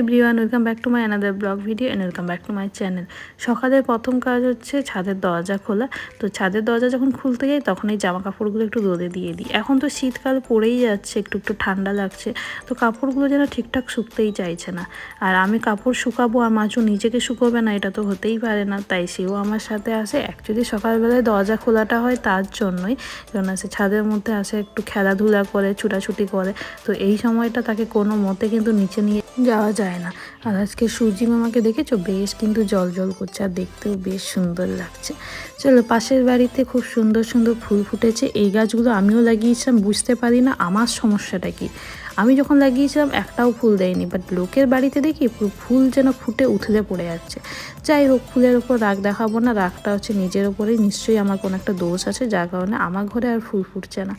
Everyone welcome back to my another blog video and welcome back to my channel সকালের প্রথম কাজ হচ্ছে ছাদের দরজা খোলা। তো ছাদের দরজা যখন খুলতে যাই তখন এই জামা কাপড়গুলো একটু রোদে দিয়ে দিই। এখন তো শীতকাল পড়েই যাচ্ছে, একটু একটু ঠান্ডা লাগছে। তো কাপড়গুলো যেন ঠিকঠাক শুকতেই চাইছে না। আর আমি কাপড় শুকাবো আর মাছও নিজেকে শুকোবে না, এটা তো হতেই পারে না। তাই সেও আমার সাথে আসে। অ্যাকচুয়ালি সকালবেলায় দরজা খোলাটা হয় তার জন্যই। কারণ সে ছাদের মধ্যে আসে, একটু খেলাধুলা করে, ছুটাছুটি করে। তো এই সময়টা তাকে কোনো মতে কিন্তু নিচে নিয়ে যাওয়া যায় না। আর আজকে সুজি মামাকে দেখেছ? বেশ কিন্তু জল জল করছে আর দেখতেও বেশ সুন্দর লাগছে। চলো, পাশের বাড়িতে খুব সুন্দর সুন্দর ফুল ফুটেছে। এই গাছগুলো আমিও লাগিয়েছিলাম, বুঝতে পারি না আমার সমস্যাটা কি। আমি যখন লাগিয়েছিলাম, একটাও ফুল দেয়নি বাট লোকের বাড়িতে দেখি পুরো ফুল যেন ফুটে উথলে পড়ে যাচ্ছে। যাই হোক, ফুলের ওপর রাগ দেখাবো না, রাগটা হচ্ছে নিজের ওপরেই নিশ্চয়ই আমার কোনো একটা দোষ আছে, যার কারণে আমার ঘরে আর ফুল ফুটছে না।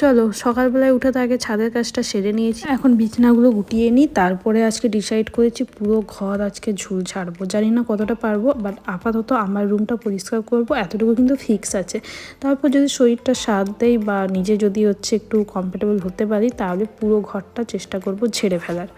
চলো, সকালবেলায় উঠে তো আগে ছাদের কাজটা সেরে নিয়েছি। এখন বিছানাগুলো গুটিয়ে নিই, তারপরে আজকে ডিসাইড করেছি পুরো ঘর আজকে ঝুল ছাড়বো। জানি না কতটা পারব বাট আপাতত আমার রুমটা পরিষ্কার করব, এতটুকু কিন্তু ফিক্স আছে। তারপর যদি শরীরটা সাথ দেয় বা নিজে যদি হচ্ছে একটু কমফোর্টেবল হতে পারি, তাহলে পুরো ঘরটা চেষ্টা করব ঝেড়ে ফেলার।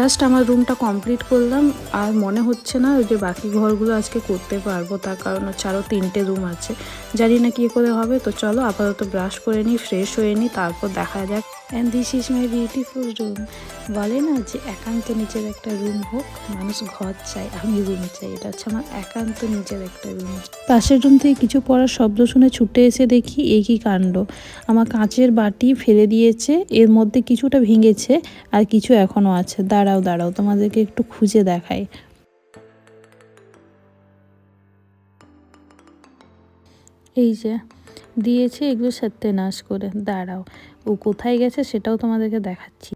জাস্ট আমার রুমটা কমপ্লিট করলাম, আর মনে হচ্ছে না যে বাকি ঘরগুলো আজকে করতে পারব, তার কারণ হচ্ছে আরও তিনটে রুম আছে। জানি না কী করে হবে, তো চলো আপাতত ব্রাশ করে নিই ফ্রেশ হয়ে নিই, তারপর দেখা যাক। And this is my beautiful room বলে না যে একান্ত নিজের একটা রুম হোক, মানুষ ঘর চাই আমি রুম চাই। এটা হচ্ছে আমার একান্ত নিজের একটা রুম পাশের রুম থেকে কিছু পড়ার শব্দ শুনে ছুটে এসে দেখি এই কী কাণ্ড। আমার কাঁচের বাটি ফেলে দিয়েছে, এর মধ্যে কিছুটা ভেঙেছে আর কিছু এখনও আছে। দাঁড়াও দাঁড়াও, তোমাদেরকে একটু খুঁজে দেখাই। এই যে দিয়েছে এগুলো সত্যনাশ করে। দাঁড়াও ও কোথায় গেছে সেটাও তোমাদেরকে দেখাচ্ছি।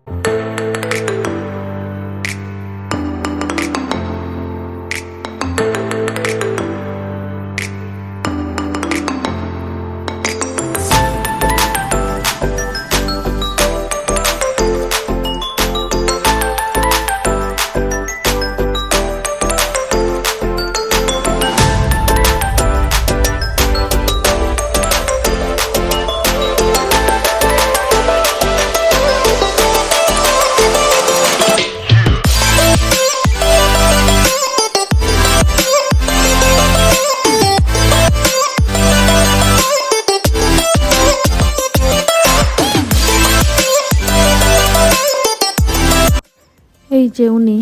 এই যে উনি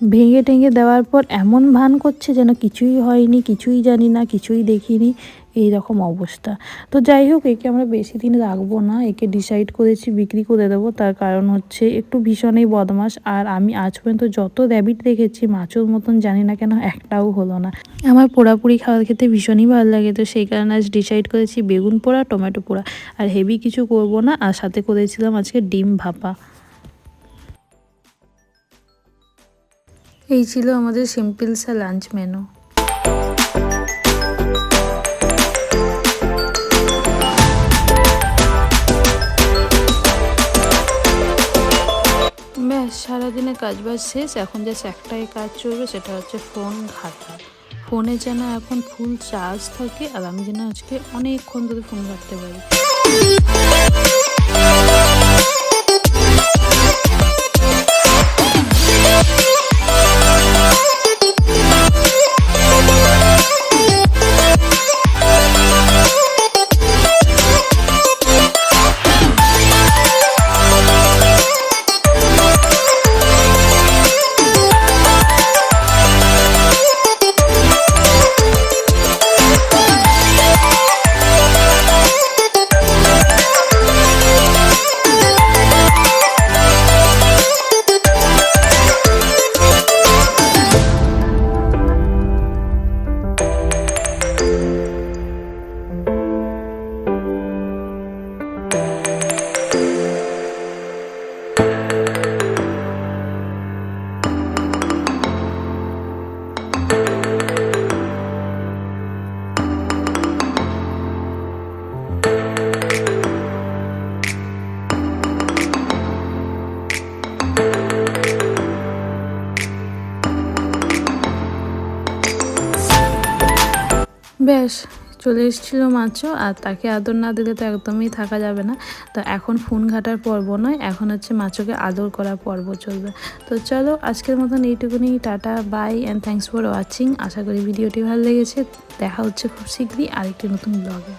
ভেঙে টেঙে দেওয়ার পর এমন ভান করছে যেন কিছুই হয়নি, কিছুই জানি না, কিছুই দেখিনি, এই রকম অবস্থা। তো যাই হোক, একে আমরা বেশি দিন রাখব না, একে ডিসাইড করেছি, বিক্রি করে দেবো। তার কারণ হচ্ছে একটু ভীষণই বদমাস আর আমি আজ পর্যন্ত যত র্যাবিট দেখেছি, মাছুর মতন জানি না কেন একটাও হলো না। আমার পোড়াপুরি খাওয়ার খেতে ভীষণই ভালো লাগে। তো সেই কারণে আজ ডিসাইড করেছি বেগুন পোড়া, টমেটো পোড়া। আর হেভি কিছু করব না। আর সাথে করেছিলাম আজকে ডিম ভাপা। এই ছিল আমাদের সিম্পল সা লাঞ্চ মেনু ব্যাস, সারাদিনে কাজ বাজ শেষ, এখন জাস্ট একটাই কাজ চলবে, সেটা হচ্ছে ফোন ঘাটা। ফোনে যেন এখন ফুল চার্জ থাকে, আর আমি যেন আজকে অনেকক্ষণ ধরে ফোন ঘাটতে পারি। ব্যাস চলে এসেছিল মাছও, আর তাকে আদর না দিলে তো একদমই থাকা যাবে না। তো এখন ফোন ঘাটার পর্ব নয়, এখন হচ্ছে মাছকে আদর করা পর্ব চলবে। তো চলো, আজকের মতন এইটুকুনি, tata bye and thanks for watching আশা করি ভিডিওটি ভালো লেগেছে। দেখা হচ্ছে খুব শীঘ্রই আরেকটি নতুন ব্লগে